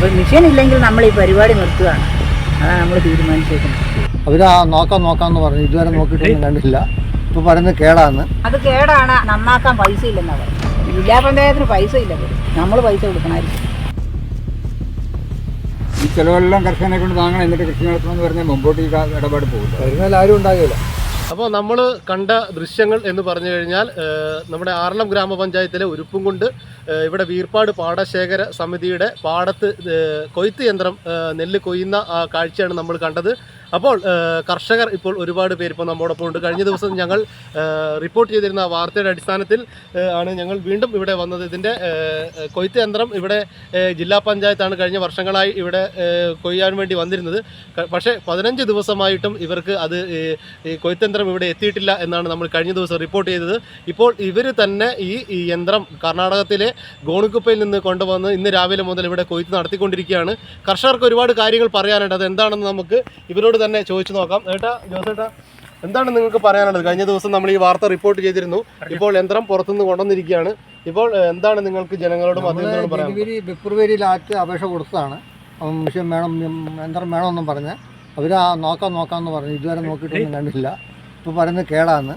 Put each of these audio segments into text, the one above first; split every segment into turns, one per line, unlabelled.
അപ്പോൾ മിഷൻ ഇല്ലെങ്കിൽ നമ്മൾ ഈ പരിപാടി നിർത്തുകയാണ്. അതാണ് നമ്മൾ തീരുമാനിച്ചേക്കുന്നത്.
അവർ ആ നോക്കാം നോക്കാന്ന് പറഞ്ഞു. ഇതുവരെ നോക്കിയിട്ടൊന്നും കണ്ടില്ല ഇപ്പൊ പറയുന്നത് കേടാന്ന്.
അത് കേടാണ്. നന്നാക്കാൻ പൈസ ഇല്ലെന്നാ പറയുന്നത്. ജില്ലാ പഞ്ചായത്തിന് പൈസ ഇല്ല നമ്മൾ പൈസ കൊടുക്കണമായിരിക്കും.
ഈ ചിലവെല്ലാം കർഷകനെ കൊണ്ട് താങ്ങണം. എന്നിട്ട് കൃഷി നടത്തണമെന്ന് പറഞ്ഞാൽ മുമ്പോട്ട് ഈ ഇടപാട് പോകില്ല.
വരുന്നതിൽ ആരും ഉണ്ടാകില്ല.
അപ്പോൾ നമ്മൾ കണ്ട ദൃശ്യങ്ങൾ എന്ന് പറഞ്ഞു കഴിഞ്ഞാൽ നമ്മുടെ ആറളം ഗ്രാമപഞ്ചായത്തിലെ ഉരുപ്പുംകുണ്ട് കൊണ്ട് ഇവിടെ വീർപ്പാട് പാടശേഖര സമിതിയുടെ പാടത്ത് കൊയ്ത്ത് യന്ത്രം നെല്ല് കൊയ്യുന്ന ആ കാഴ്ചയാണ് നമ്മൾ കണ്ടത്. അപ്പോൾ കർഷകർ ഇപ്പോൾ ഒരുപാട് പേര് ഇപ്പോൾ നമ്മോടൊപ്പം ഉണ്ട്. കഴിഞ്ഞ ദിവസം ഞങ്ങൾ റിപ്പോർട്ട് ചെയ്തിരുന്ന വാർത്തയുടെ അടിസ്ഥാനത്തിൽ ആണ് ഞങ്ങൾ വീണ്ടും ഇവിടെ വന്നത്. ഇതിന്റെ കൊയ്ത്ത് യന്ത്രം ഇവിടെ ജില്ലാ പഞ്ചായത്താണ് കഴിഞ്ഞ വർഷങ്ങളായി ഇവിടെ കൊയ്യാൻ വേണ്ടി വന്നിരുന്നത്. പക്ഷേ പതിനഞ്ച് ദിവസമായിട്ടും ഇവർക്ക് അത് ഈ- കൊയ്ത്ത് യന്ത്രം ഇവിടെ എത്തിയിട്ടില്ല എന്നാണ് നമ്മൾ കഴിഞ്ഞ ദിവസം റിപ്പോർട്ട് ചെയ്തത്. ഇപ്പോൾ ഇവർ തന്നെ ഈ യന്ത്രം കർണാടകത്തിലെ ഗോണിക്കുപ്പയിൽ നിന്ന് കൊണ്ടുവന്ന് ഇന്ന് രാവിലെ മുതൽ ഇവിടെ കൊയ്ത്ത് നടത്തിക്കൊണ്ടിരിക്കുകയാണ്. കർഷകർക്ക് ഒരുപാട് കാര്യങ്ങൾ പറയാനുണ്ട്. അത് എന്താണെന്ന് നമുക്ക് ഇവരോട് തന്നെ ചോദിച്ചു നോക്കാം. ഏട്ടാ ജോസേട്ടാ എന്താണ് നിങ്ങൾക്ക് പറയാനുള്ളത്? കഴിഞ്ഞ ദിവസം നമ്മൾ ഈ വാർത്ത റിപ്പോർട്ട് ചെയ്തിരുന്നു. ഇപ്പോൾ യന്ത്രം പുറത്തുനിന്ന് കൊണ്ടുവന്നിരിക്കുകയാണ്. ഇപ്പോൾ എന്താണ് നിങ്ങൾക്ക് ജനങ്ങളോട് ഫെബ്രുവരി
ജനുവരി ഫെബ്രുവരിയിലാറ്റ് അപേക്ഷ കൊടുത്തതാണ്. വിഷയം വേണം യന്ത്രം വേണമെന്നും പറഞ്ഞ്. അവർ ആ നോക്കാം നോക്കാമെന്ന് പറഞ്ഞു. ഇതുവരെ നോക്കിയിട്ടൊന്നും കണ്ടില്ല ഇപ്പോൾ പറയുന്നത് കേടാന്ന്.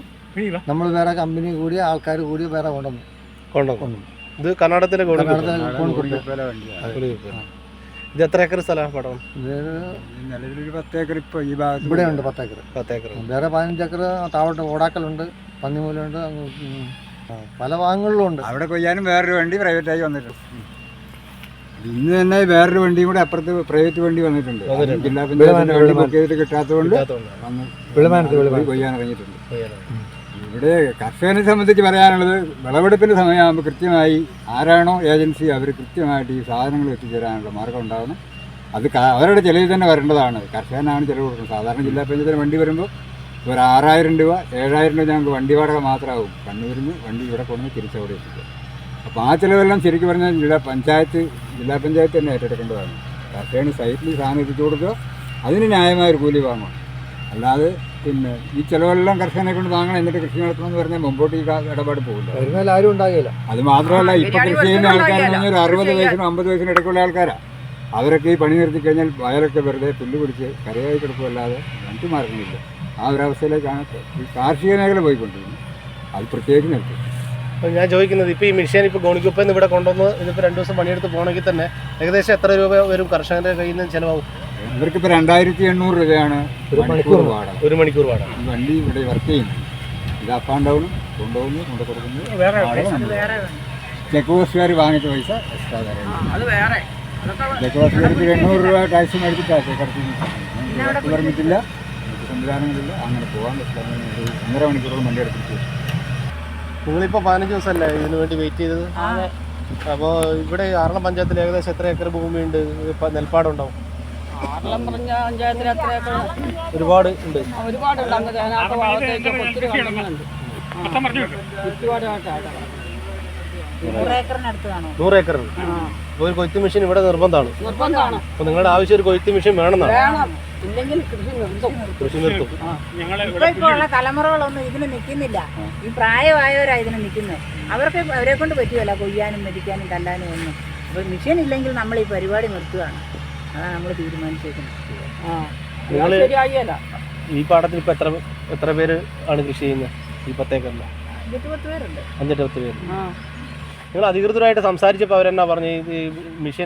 നമ്മൾ വേറെ കമ്പനി കൂടി ആൾക്കാർ കൂടി വേറെ കൊണ്ടുവന്നു.
കൊണ്ടുവന്നു. ഇത് കർണാടകത്തിലെ ഗോണിക്കുപ്പ ഇത് എത്ര ഏക്കർ സ്ഥലമാണ് പടം
നിലവിലൊരു പത്ത് ഏക്കർ ഇപ്പോൾ ഈ ഭാഗത്ത്
ഇവിടെ ഉണ്ട് പത്ത്
ഏക്കർ പത്ത് ഏക്കർ
വേറെ പതിനഞ്ച് ഏക്കർ താവട്ട് ഓടാക്കലുണ്ട് പന്നിമൂലുണ്ട് പല ഭാഗങ്ങളിലും ഉണ്ട്
അവിടെ കൊയ്യാനും വേറൊരു വണ്ടി പ്രൈവറ്റായി വന്നിട്ടുണ്ട്. ഇന്ന് തന്നെ വേറൊരു വണ്ടിയും കൂടെ അപ്പുറത്ത് പ്രൈവറ്റ് വണ്ടി വന്നിട്ടുണ്ട്. ജില്ലാ പഞ്ചായത്തിന്റെ വണ്ടി ബുക്ക് ചെയ്തിട്ട് കിട്ടാത്തതുകൊണ്ട് കൊയ്യാൻ ഇറങ്ങിയിട്ടുണ്ട്. ഇവിടെ കർഷകനെ സംബന്ധിച്ച് പറയാനുള്ളത് വിളവെടുപ്പിന്റെ സമയമാകുമ്പോൾ കൃത്യമായി ആരാണോ ഏജൻസി അവർ കൃത്യമായിട്ട് ഈ സാധനങ്ങൾ എത്തിച്ചേരാനുള്ള മാർഗം ഉണ്ടാവണം അത് അവരുടെ ചിലവിൽ തന്നെ വരേണ്ടതാണ്. കർഷകനാണ് ചിലവ് കൊടുക്കുന്നത്. സാധാരണ ജില്ലാ പഞ്ചായത്തിന് വണ്ടി വരുമ്പോൾ ഒരു ആറായിരം രൂപ ഏഴായിരം രൂപ ഞങ്ങൾക്ക് വണ്ടി വാടക മാത്രമാവും കണ്ണൂരിൽ നിന്ന് വണ്ടി ഇവിടെ കൊണ്ടുവന്ന് തിരിച്ചവിടെ എത്തിക്കുക അപ്പോൾ ആ ചിലവെല്ലാം ശരിക്കും പറഞ്ഞാൽ ജില്ലാ പഞ്ചായത്ത് ജില്ലാ പഞ്ചായത്ത് തന്നെ ഏറ്റെടുക്കേണ്ടതാണ്. കർഷകന് സൈറ്റിൽ സാധനം എത്തിച്ചു കൊടുക്കുക. അതിന് ന്യായമായ ഒരു കൂലി വാങ്ങണം അല്ലാതെ പിന്നെ ഈ ചിലവെല്ലാം കർഷകനെ കൊണ്ട് വാങ്ങണം എന്നിട്ട് കൃഷി നടത്തണമെന്ന് പറഞ്ഞാൽ മുമ്പോട്ട് ഈ ഇടപാട് പോകില്ല
വരുന്നതിൽ ആരും ഉണ്ടാകില്ല
അത് മാത്രമല്ല ഇപ്പൊ കൃഷി ചെയ്യുന്ന ആൾക്കാരെന്ന് ഒരു അറുപത് വയസ്സിനും അമ്പത് വയസ്സിനും ഇടയ്ക്കുള്ള ആൾക്കാരാ. അവരൊക്കെ ഈ പണി നിർത്തി കഴിഞ്ഞാൽ വയലൊക്കെ വെറുതെ പുല്ല് പിടിച്ച് കരയായി കിടക്കുമല്ലാതെ മറ്റു മാർഗമില്ല ആ ഒരവസ്ഥയിലേക്കാണ് ഈ കാർഷിക മേഖല പോയിക്കൊണ്ടിരുന്നത് അത് പ്രത്യേകിച്ച് നിർത്തി.
അപ്പോൾ ഞാൻ ചോദിക്കുന്നത് ഇപ്പോൾ ഈ മെഷീൻ ഇപ്പോൾ ഗോണിക്കുപ്പയിൽ നിന്ന് ഇവിടെ കൊണ്ടുവന്ന് ഇതിപ്പോൾ രണ്ട് ദിവസം പണിയെടുത്ത് പോകണമെങ്കിൽ തന്നെ ഏകദേശം എത്ര രൂപ വരും കർഷകരുടെ കയ്യിൽ നിന്ന് ചിലവാകും?
ഇവർക്കിപ്പോൾ രണ്ടായിരത്തി എണ്ണൂറ് രൂപയാണ്
ഒരു
മണിക്കൂർ വാടക.
ഒരു മണിക്കൂർ വാടക.
വണ്ടി ഇവിടെ വർക്ക് ചെയ്യുന്നു ഇത് അപ്പ് ആൻഡ് ഡൗണും കൊണ്ടുപോകുന്നു കൊണ്ട് കൊടുക്കുന്നു.
വേറെ
ചെക്ക് പോസ്റ്റുകാർ വാങ്ങിച്ച പൈസ എക്സ്ട്രാ
തരാം. വേറെ. അതൊക്കെ
ചെക്ക് പോസ്റ്റുകാർക്ക് എണ്ണൂറ് രൂപ ടാക്സ് മേടിച്ചിട്ടാണ് കറക്റ്റ് പെർമിറ്റില്ല മറ്റ് സംവിധാനങ്ങളില്ല അങ്ങനെ പോകാൻ പറ്റില്ല ഒന്നര മണിക്കൂറോളം വണ്ടി എടുത്തിട്ട്
നിങ്ങളിപ്പോൾ പതിനഞ്ച് ദിവസമല്ലേ ഇതിനു വേണ്ടി വെയിറ്റ് ചെയ്തത്. അപ്പോൾ ഇവിടെ ആറളം പഞ്ചായത്തിൽ ഏകദേശം എത്ര ഏക്കർ ഭൂമിയുണ്ട്? ഇപ്പം നെൽപ്പാടുണ്ടാവും
ആറളം പറഞ്ഞ പഞ്ചായത്തിൽ അത്രയൊക്കെ
ഒരുപാട് ഉണ്ട്.
ഒരുപാടുണ്ട്. അങ്ങ് തേനാത്ത ഭാഗത്തേക്ക് ഒത്തിരി കണ്ടങ്ങളുണ്ട് ചുറ്റുപാടുമായിട്ടാണ്
നൂറ്
ഏക്കർ. ഒരു കൊയ്ത്ത് മെഷീൻ ഇവിടെ നിർബന്ധമാണ്.
നിർബന്ധമാണ്.
അപ്പൊ നിങ്ങളുടെ ആവശ്യം ഒരു കൊയ്ത്ത് മെഷീൻ വേണമെന്നാണ്.
വേണം. ഇല്ലെങ്കിൽ കൃഷി നിർത്തും.
കൃഷി നിർത്തും.
ഇപ്പൊ ഇപ്പൊ ഉള്ള തലമുറകളൊന്നും ഇതിന് നിക്കുന്നില്ല ഈ പ്രായമായവരാ ഇതിന് നിൽക്കുന്നത്. അവർക്ക് അവരെ കൊണ്ട് പറ്റുമല്ല കൊയ്യാനും മെതിക്കാനും തല്ലാനും ഒന്നും. അപ്പൊ മെഷീൻ ഇല്ലെങ്കിൽ നമ്മൾ ഈ പരിപാടി നിർത്തുകയാണ്. അതാണ് നമ്മൾ തീരുമാനിച്ചേക്കുന്നത്
ആ.
നിങ്ങൾ
ശരിയായില്ല.
ഈ പാടത്തിൽ ഇപ്പൊ എത്ര എത്ര പേര് ആണ് കൃഷി ചെയ്യുന്നത് ഈ പത്തേക്കറിൽ
അഞ്ചെട്ട് പത്ത് പേരുണ്ട്.
അഞ്ചെട്ട് പത്ത് പേര്. നിങ്ങൾ അധികൃതരായിട്ട് സംസാരിച്ചപ്പോൾ അവരെന്നാ പറഞ്ഞു? ഈ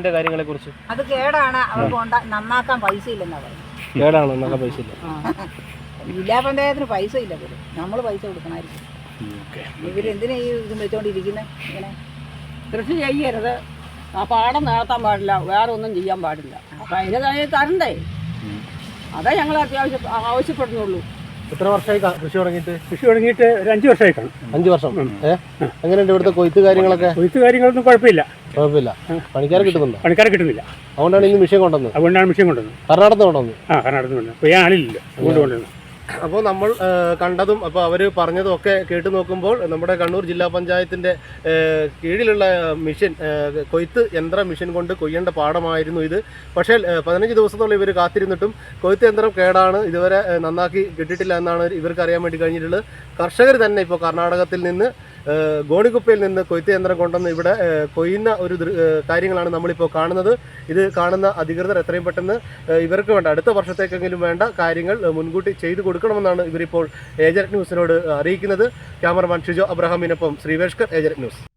കാര്യങ്ങളെ കുറിച്ച്.
അത് കേടാണ്. അവർക്ക് നന്നാക്കാൻ പൈസ ഇല്ലെന്നാ പറയുന്നത്
കേടാണ് നന്നാക്കാൻ പൈസ ഇല്ല.
ജില്ലാ പഞ്ചായത്തിന് പൈസ ഇല്ല പോലും നമ്മൾ പൈസ കൊടുക്കണമായിരിക്കും ഇവരെന്തിനാ ഈ ഇത് വെച്ചോണ്ടിരിക്കുന്നത് ഇങ്ങനെ.
കൃഷി ചെയ്യരുത്. ആ പാടം നേടത്താൻ പാടില്ല വേറെ ഒന്നും ചെയ്യാൻ പാടില്ല. അപ്പം അതിന് തന്നെ തരണ്ടേ? അതേ ഞങ്ങൾ അത്യാവശ്യം ആവശ്യപ്പെടുന്നുള്ളൂ.
എത്ര വർഷമായി കൃഷി തുടങ്ങിയിട്ട്?
കൃഷി തുടങ്ങിയിട്ട് ഒരു അഞ്ച് വർഷമായി കാണും
അഞ്ച് വർഷം. എങ്ങനെയുണ്ട് ഇവിടുത്തെ കൊയ്ത്ത് കാര്യങ്ങളൊക്കെ?
കൊയ്ത്ത് കാര്യങ്ങളൊന്നും കുഴപ്പമില്ല.
കുഴപ്പമില്ല. പണിക്കാരെ കിട്ടുന്നുണ്ടോ?
പണിക്കാരെ കിട്ടുന്നില്ല.
അതുകൊണ്ടാണ് ഇന്ന് മിഷൻ കൊണ്ടുവന്നത്.
അതുകൊണ്ടാണ് മിഷൻ കൊണ്ടുവന്നത്.
കർണാടകത്തിൽ കൊണ്ടുവന്നത്?
ആ കർണാടകത്തിൽ കൊണ്ടുവന്നത്. കൊയ്യാൻ ആളില്ല അതുകൊണ്ട് കൊണ്ടുവന്നത്.
അപ്പോൾ നമ്മൾ കണ്ടതും അപ്പോൾ അവർ പറഞ്ഞതും ഒക്കെ കേട്ടു നോക്കുമ്പോൾ നമ്മുടെ കണ്ണൂർ ജില്ലാ പഞ്ചായത്തിന്റെ കീഴിലുള്ള മിഷൻ കൊയ്ത്ത് യന്ത്ര മിഷൻ കൊണ്ട് കൊയ്യേണ്ട പാടമായിരുന്നു ഇത്. പക്ഷേ പതിനഞ്ച് ദിവസത്തോളം ഇവർ കാത്തിരുന്നിട്ടും കൊയ്ത്ത് യന്ത്രം കേടാണ് ഇതുവരെ നന്നാക്കി കിട്ടിയിട്ടില്ല എന്നാണ് ഇവർക്ക് അറിയാൻ വേണ്ടി കഴിഞ്ഞിട്ടുള്ളത്. കർഷകർ തന്നെ ഇപ്പോൾ കർണാടകത്തിൽ നിന്ന് ഗോണിക്കുപ്പയിൽ നിന്ന് കൊയ്ത്ത് യന്ത്രം കൊണ്ടുവന്ന് ഇവിടെ കൊയ്യുന്ന ഒരു കാര്യങ്ങളാണ് നമ്മളിപ്പോൾ കാണുന്നത്. ഇത് കാണുന്ന അധികൃതർ എത്രയും പെട്ടെന്ന് ഇവർക്ക് വേണ്ട അടുത്ത വർഷത്തേക്കെങ്കിലും വേണ്ട കാര്യങ്ങൾ മുൻകൂട്ടി ചെയ്തു കൊടുക്കും. കൊടുക്കണമെന്നാണ് ഇവരിപ്പോൾ ഏജന്റ് ന്യൂസിനോട് അറിയിക്കുന്നത്. ക്യാമറമാൻ ഷിജോ അബ്രഹാമിനൊപ്പം ശ്രീവേഷ്കർ ഏജന്റ് ന്യൂസ്.